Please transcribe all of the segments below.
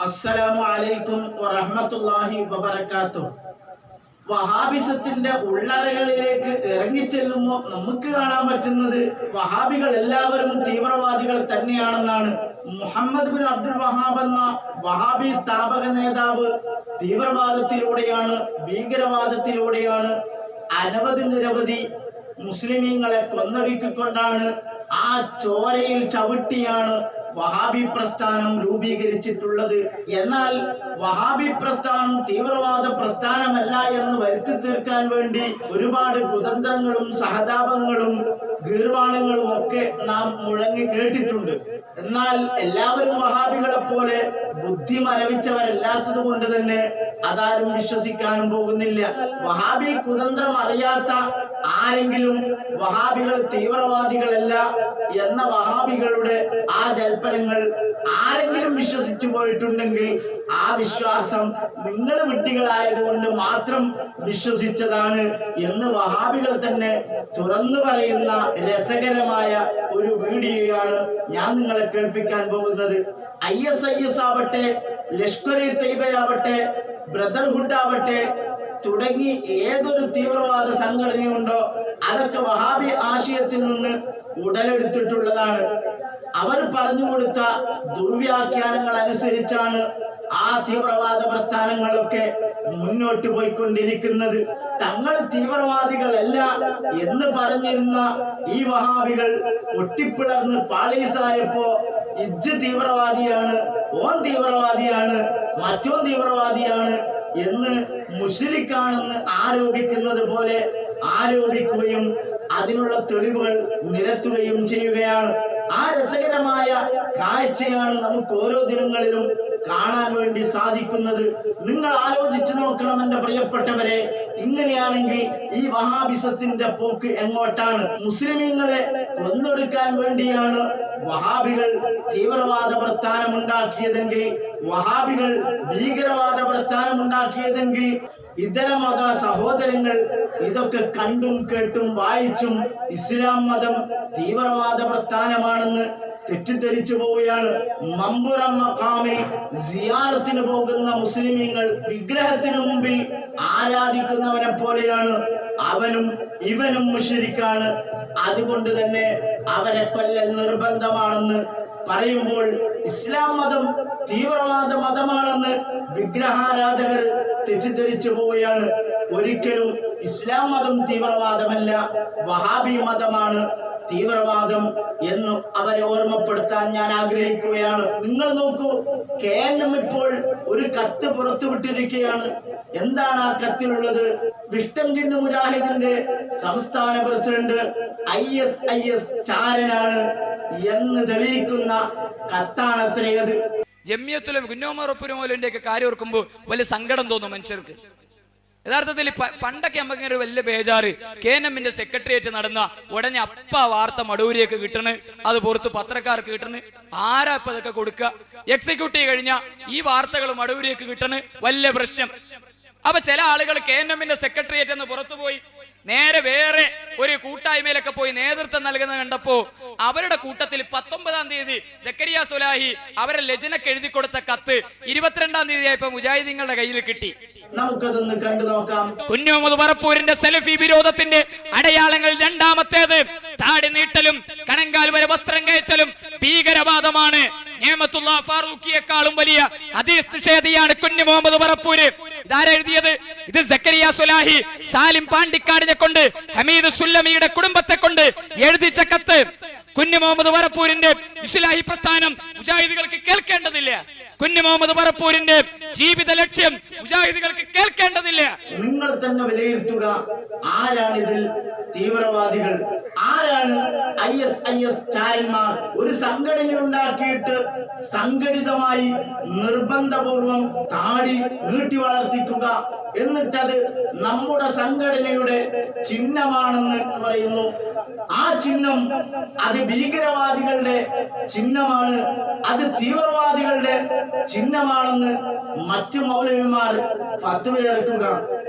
അസ്സലാമു അലൈക്കും വറഹ്മത്തുള്ളാഹി വബർക്കാത്തു വഹാബിസത്തിന്റെ ഉള്ളറകളിലേക്ക് ഇറങ്ങിച്ചെല്ലുമ്പോൾ നമുക്ക് കാണാൻ പറ്റുന്നത് വഹാബികൾ എല്ലാവരും തീവ്രവാദികൾ തന്നെയാണെന്നാണ്. മുഹമ്മദ് ബിൻ അബ്ദുൽ വഹാബ് എന്ന വഹാബി സ്ഥാപക നേതാവ് തീവ്രവാദത്തിലൂടെയാണ് ഭീകരവാദത്തിലൂടെയാണ് അനവധി നിരവധി മുസ്ലിമീങ്ങളെ കൊന്നൊടുക്കിക്കൊണ്ടാണ് ആ ചോരയിൽ ചവിട്ടിയാണ് വഹാബി പ്രസ്ഥാനം രൂപീകരിച്ചിട്ടുള്ളത്. എന്നാൽ വഹാബി പ്രസ്ഥാനം തീവ്രവാദ പ്രസ്ഥാനമല്ല എന്ന് വരുത്തി തീർക്കാൻ വേണ്ടി ഒരുപാട് കുതന്ത്രങ്ങളും സഹതാപങ്ങളും ഗീർവാണങ്ങളും ഒക്കെ നാം മുഴങ്ങി കേട്ടിട്ടുണ്ട്. എന്നാൽ എല്ലാവരും വഹാബികളെ പോലെ ബുദ്ധി മരവിച്ചവരല്ലാത്തത് കൊണ്ട് തന്നെ അതാരും വിശ്വസിക്കാനും പോകുന്നില്ല. വഹാബി കുതന്ത്രം അറിയാത്ത ആരെങ്കിലും വഹാബികൾ തീവ്രവാദികളല്ല എന്ന വഹാബികളുടെ ആ ജൽപ്പനങ്ങൾ ആരെങ്കിലും വിശ്വസിച്ചു പോയിട്ടുണ്ടെങ്കിൽ ആ വിശ്വാസം നിങ്ങൾ വിട്ടികളായതുകൊണ്ട് മാത്രം വിശ്വസിച്ചതാണ് എന്ന് വഹാബികൾ തന്നെ തുറന്നു പറയുന്ന രസകരമായ ഒരു വീഡിയോയാണ് ഞാൻ നിങ്ങളെ കേൾപ്പിക്കാൻ പോകുന്നത്. ഐ എസ് ഐ എസ് ആവട്ടെ ലഷ്കർ ഇ തൈബയാവട്ടെ ബ്രദർഹുഡ് ആവട്ടെ തുടങ്ങി ഏതൊരു തീവ്രവാദ സംഘടനയുണ്ടോ അതൊക്കെ വഹാബി ആശയത്തിൽ നിന്ന് ഉടലെടുത്തിട്ടുള്ളതാണ്. അവർ പറഞ്ഞു കൊടുത്ത ദുർവ്യാഖ്യാനങ്ങൾ അനുസരിച്ചാണ് ആ തീവ്രവാദ പ്രസ്ഥാനങ്ങളൊക്കെ മുന്നോട്ട് പോയിക്കൊണ്ടിരിക്കുന്നത്. തങ്ങൾ തീവ്രവാദികളല്ല എന്ന് പറഞ്ഞിരുന്ന ഈ വഹാബികൾ ഒട്ടിപ്പിളർന്ന് പാളീസായപ്പോ ഇജ്ജ് തീവ്രവാദിയാണ് ഓൻ തീവ്രവാദിയാണ് മറ്റോ തീവ്രവാദിയാണ് എന്ന് മുഷിരിക്കാണെന്ന് ആരോപിക്കുന്നത് പോലെ ആരോപിക്കുകയും അതിനുള്ള തെളിവുകൾ നിരത്തുകയും ചെയ്യുകയാണ്. ആ രസകരമായ കാഴ്ചയാണ് നമുക്ക് ഓരോ ദിനങ്ങളിലും കാണാൻ വേണ്ടി സാധിക്കുന്നത്. നിങ്ങൾ ആലോചിച്ചു നോക്കണം എന്റെ പ്രിയപ്പെട്ടവരെ ഇങ്ങനെയാണെങ്കിൽ ഈ വഹാബിസത്തിന്റെ പോക്ക് എങ്ങോട്ടാണ്? മുസ്ലിമീങ്ങളെ കൊന്നൊടുക്കാൻ വേണ്ടിയാണ് വഹാബികൾ തീവ്രവാദ പ്രസ്ഥാനം ഉണ്ടാക്കിയതെങ്കിൽ വഹാബികൾ ഭീകരവാദ പ്രസ്ഥാനം ഉണ്ടാക്കിയതെങ്കിൽ ഇതര മത സഹോദരങ്ങൾ ഇതൊക്കെ കണ്ടും കേട്ടും വായിച്ചും ഇസ്ലാം മതം തീവ്രവാദ പ്രസ്ഥാനമാണെന്ന് തെറ്റിദ്ധരിച്ചു പോവുകയാണ്. മമ്പുറം മക്കാമിൽ സിയാറത്തിന് പോകുന്ന മുസ്ലിമീങ്ങൾ വിഗ്രഹത്തിന് മുമ്പിൽ ആരാധിക്കുന്നവനെ പോലെയാണ് അവനും ഇവനും മുഷരിക്കാണ്. അതുകൊണ്ട് തന്നെ അവരെ കൊല്ലൽ നിർബന്ധമാണെന്ന് പറയുമ്പോൾ ഇസ്ലാം മതം തീവ്രവാദ മതമാണെന്ന് വിഗ്രഹാരാധകർ തെറ്റിദ്ധരിച്ചു പോവുകയാണ്. ഒരിക്കലും ഇസ്ലാം മതം തീവ്രവാദമല്ല വഹാബി മതമാണ്. തീവ്രവാദം എന്ന് അവരെ ഓർമ്മപ്പെടുത്താൻ ഞാൻ ആഗ്രഹിക്കുകയാണ്. നിങ്ങൾ നോക്കൂ കെ എൻ എം ഇപ്പോൾ ഒരു കത്ത് പുറത്തുവിട്ടിരിക്കുകയാണ് എന്താണ് ആ കത്തിലുള്ളത്? വിഷ്ടം ചിഹ്ന മുജാഹിദിന്റെ സംസ്ഥാന president I S I S ചാരനാണ് എന്ന് തെളിയിക്കുന്ന കത്താണത്രേ അത് ജമ്യത്തിലും കുന്നോമറപ്പുരമോലിന്റെ ഒക്കെ കാര്യം ഓർക്കുമ്പോൾ വലിയ സങ്കടം തോന്നും മനുഷ്യർക്ക്. യഥാർത്ഥത്തിൽ പണ്ടൊക്കെ നമുക്ക് ഒരു വലിയ ബേജാറ്. കെ എൻ എമ്മിന്റെ സെക്രട്ടേറിയറ്റ് നടന്ന ഉടനെ അപ്പ വാർത്ത മടൂരിയൊക്കെ കിട്ടണ് അത് പുറത്ത് പത്രക്കാർക്ക് കിട്ടണ്. ആരാ ഇപ്പൊ ഇതൊക്കെ കൊടുക്കുക എക്സിക്യൂട്ടീവ് കഴിഞ്ഞ ഈ വാർത്തകൾ മടൂരിയൊക്കെ കിട്ടണ്. വലിയ പ്രശ്നം. അപ്പൊ ചില ആളുകൾ കെ എൻ എമ്മിന്റെ സെക്രട്ടേറിയറ്റ് എന്ന് പുറത്തു നേരെ വേറെ ഒരു കൂട്ടായ്മയിലൊക്കെ പോയി നേതൃത്വം നൽകുന്നത് കണ്ടപ്പോ അവരുടെ കൂട്ടത്തിൽ പത്തൊമ്പതാം തീയതി ജക്കരിയ സുലാഹി അവരെ ലജനക്ക് എഴുതി കൊടുത്ത കത്ത് ഇരുപത്തിരണ്ടാം തീയതി ആയപ്പോ മുജാഹിദീങ്ങളുടെ കയ്യിൽ കിട്ടി. നമുക്കതൊന്ന് കണ്ടു നോക്കാം. കുഞ്ഞോമത് പറപ്പൂരിന്റെ സെൽഫി വിരോധത്തിന്റെ അടയാളങ്ങൾ രണ്ടാമത്തേത്. താടി നീട്ടലും കണങ്കാൽ വരെ വസ്ത്രം കയറ്റലും ഭീകരവാദമാണ്. ഫാറൂഖിയെക്കാളും വലിയ ഹദീസ് നിഷേധിയാണ് കുഞ്ഞു മുഹമ്മദ് പറപ്പൂര് ഇതാരെഴുതിയത് ഇത് സക്കരിയ സുലാഹി സാലിം പാണ്ടിക്കാടിനെ കൊണ്ട് ഹമീദ് സുല്ലമിയുടെ കുടുംബത്തെ കൊണ്ട് എഴുതിച്ച കത്ത്. കുഞ്ഞു മുഹമ്മദ് വറപ്പൂരിന്റെ ഇസ്ലാഹി പ്രസ്ഥാനം മുജാഹിദുകൾക്ക് കേൾക്കേണ്ടതില്ല. കുഞ്ഞു മുഹമ്മദ് പറപ്പൂരിന്റെ ജീവിത ലക്ഷ്യം മുജാഹിദുകൾക്ക് കേൾക്കേണ്ടതില്ല. നിങ്ങൾ തന്നെ വിലയിരുത്തുക ആരാണ് ഇതിൽ തീവ്രവാദികൾ? ആരാണ് ഐ എസ് ഐ എസ് ചാരന്മാർ? ഒരു സംഘടന ഉണ്ടാക്കിയിട്ട് സംഘടിതമായി നിർബന്ധപൂർവം താടി നീട്ടി വളർത്തിക്കുക. എന്നിട്ടത് നമ്മുടെ സംഘടനയുടെ ചിഹ്നമാണെന്ന് പറയുന്നു. ആ ചിഹ്നം അത് ഭീകരവാദികളുടെ ചിഹ്നമാണ്. അത് തീവ്രവാദികളുടെ ചിഹ്നമാണെന്ന് മറ്റു മൗലവിമാർ പത്തുപേർക്കുക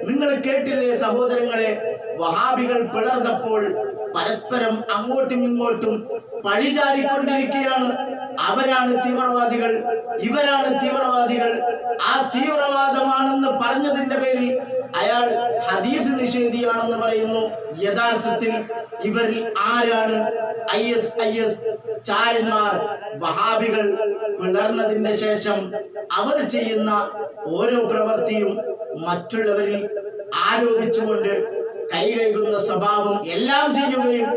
നിങ്ങൾ കേട്ടില്ലേ സഹോദരങ്ങളെ വഹാബികൾ പിളർന്നപ്പോൾ പരസ്പരം അങ്ങോട്ടും ഇങ്ങോട്ടും പഴിചാരിക്കൊണ്ടിരിക്കുകയാണ്. അവരാണ് തീവ്രവാദികൾ ഇവരാണ് തീവ്രവാദികൾ. ആ തീവ്രവാദമാണെന്ന് പറഞ്ഞതിന്റെ പേരിൽ അയാൾ ഹദീസ് നിഷേധിയാണെന്ന് പറയുന്നു. യഥാർത്ഥത്തിൽ ഇവരിൽ ആരാണ് ഐ എസ് ഐ എസ് ചാരന്മാർ വഹാബികൾ പിളർന്നതിന്റെ ശേഷം അവർ ചെയ്യുന്ന ഓരോ പ്രവൃത്തിയും മറ്റുള്ളവരിൽ ആരോപിച്ചുകൊണ്ട് കൈകഴുകുന്ന സ്വഭാവം എല്ലാം ചെയ്യുകയും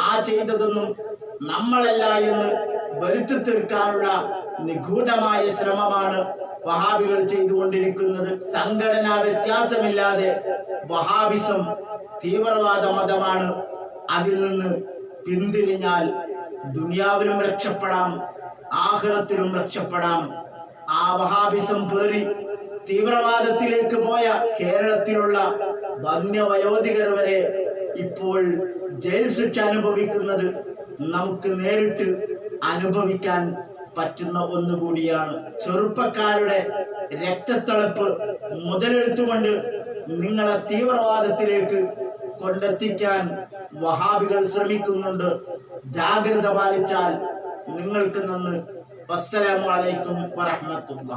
ആ ചെയ്തതൊന്നും നമ്മളല്ല എന്ന് വരുത്തി തീർക്കാനുള്ള നിഗൂഢമായ ശ്രമമാണ് വഹാബികൾ ചെയ്തുകൊണ്ടിരിക്കുന്നത് സംഘടനാ വ്യത്യാസമില്ലാതെ വഹാബിസം തീവ്രവാദ മതമാണ്. അതിൽ നിന്ന് പിന്തിരിഞ്ഞാൽ ദുനിയാവിലും രക്ഷപ്പെടാം ആഹ്റത്തിലും രക്ഷപ്പെടാം. ആ വഹാബിസം പേറി തീവ്രവാദത്തിലേക്ക് പോയ കേരളത്തിലുള്ള വന്യവയോധികർ വരെ ഇപ്പോൾ ജയിൽ ശിക്ഷ അനുഭവിക്കുന്നത് നമുക്ക് നേരിട്ട് അനുഭവിക്കാൻ പറ്റുന്ന ഒന്നുകൂടിയാണ്. ചെറുപ്പക്കാരുടെ രക്തത്തിളപ്പ് മുതലെടുത്തുകൊണ്ട് നിങ്ങളെ തീവ്രവാദത്തിലേക്ക് കൊണ്ടെത്തിക്കാൻ വഹാബികൾ ശ്രമിക്കുന്നുണ്ട്. ജാഗ്രത പാലിച്ചാൽ നിങ്ങൾക്ക് നന്ന് വസ്സലാമലൈക്കും അലൈക്കും വറഹ്മത്തുള്ളാഹി.